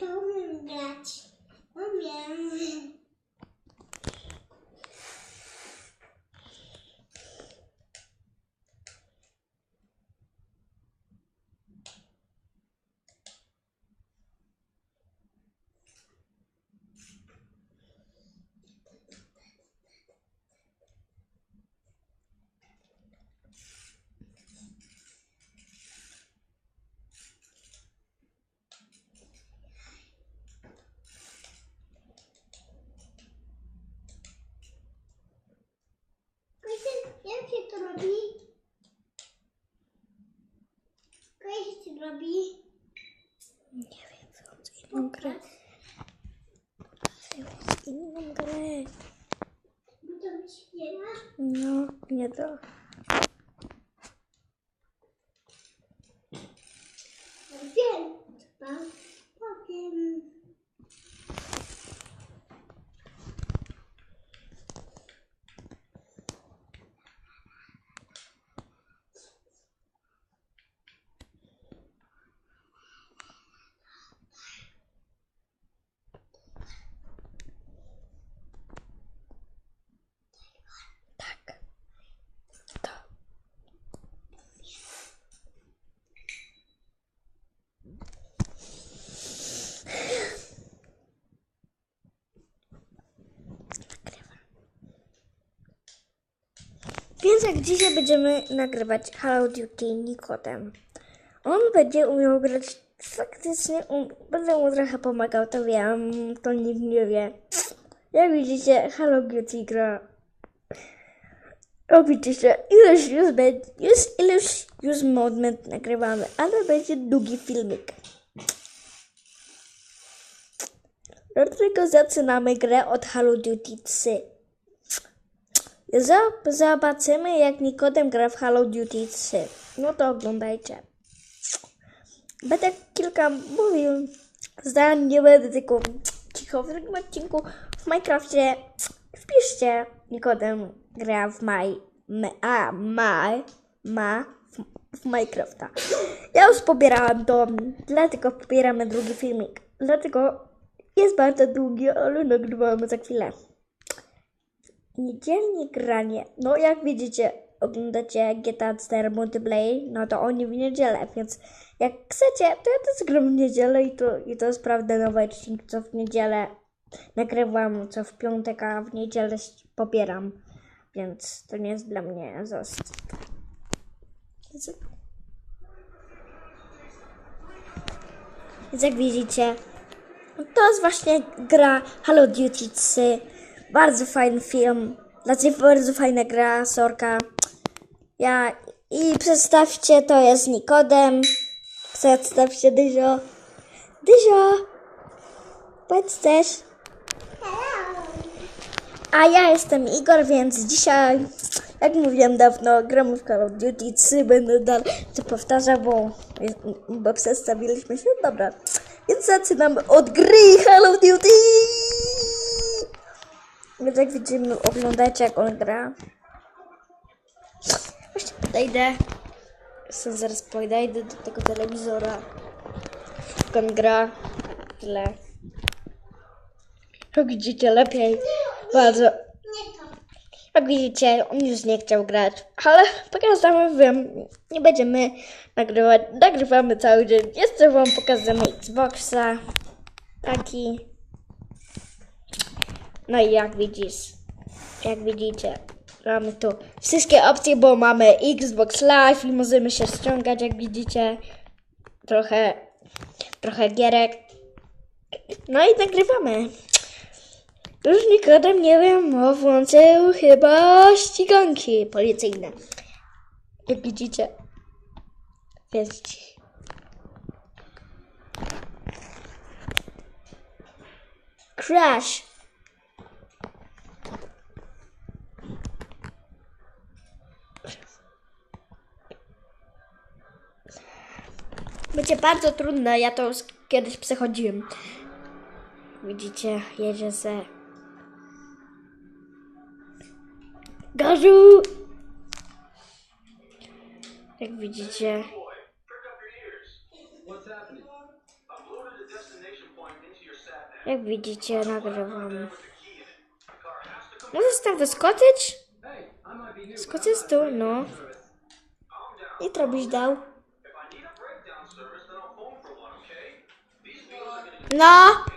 tão grande. Amém. Się robi? Nie wiem, wyłącz inną grę. Wyłącz inną grę. No to mi śpiewa. No, nie to. Więc jak dzisiaj będziemy nagrywać Call of Duty Nikodem. On będzie umiał grać faktycznie, um, będę mu trochę pomagał, to wiem, to nikt nie wie. Jak widzicie, Call of Duty gra się, ileś już będzie, już ileś już moment nagrywamy, ale będzie długi filmik. Dlatego zaczynamy grę od Call of Duty 3. Zobaczymy jak Nikodem gra w Call of Duty 3. No to oglądajcie. Będę kilka mówił zdań, nie będę tylko cicho w drugim odcinku. W Minecrafcie wpiszcie Nikodem gra w Maj, me, a, ma, ma w, w Minecrafta. Ja już pobierałam to, dlatego pobieramy drugi filmik. Dlatego jest bardzo długi, ale nagrywamy za chwilę. Niedzielnie granie. No jak widzicie, oglądacie GTA 4 Multiplayer, no to oni w niedzielę, więc jak chcecie, to ja też gram w niedzielę i to, i to jest prawda nowe odcinki, co w niedzielę nagrywam, co w piątek, a w niedzielę pobieram, więc to nie jest dla mnie zost. Więc- jak widzicie, to jest właśnie gra Call of Duty 3. Bardzo fajny film. Znaczy bardzo fajna gra, sorka. Ja i przedstawcie, to jest Nikodem. Przedstawcie Dyzio. Dyzio! Powiedz też. A ja jestem Igor, więc dzisiaj, jak mówiłem dawno, gramy w Call of Duty 3, będę dalej to powtarzał, bo, bo przedstawiliśmy się. Dobra, więc zaczynamy od gry Call of Duty! Więc jak widzimy, oglądajcie jak on gra. Właśnie podejdę. Jestem zaraz podejdę do tego telewizora. Jak on gra. Tyle. Jak widzicie, lepiej. Bardzo. Jak widzicie, on już nie chciał grać. Ale pokażemy wam. Nie będziemy nagrywać. Nagrywamy cały dzień. Jeszcze wam pokażemy Xboxa. Taki. No i jak widzisz, jak widzicie, mamy tu wszystkie opcje, bo mamy Xbox Live i możemy się ściągać, jak widzicie, trochę, trochę gierek. No i nagrywamy. Już Nikodem, nie wiem, o, włączył chyba ściganki policyjne. Jak widzicie. Więc Crash. Będzie bardzo trudne, ja to już kiedyś przechodziłem. Widzicie, jedzie se. Gazu! Jak widzicie, jak widzicie, nagrywam. Możesz tam wyskoczyć? Skoczyć tu, no. I to byś dał. No.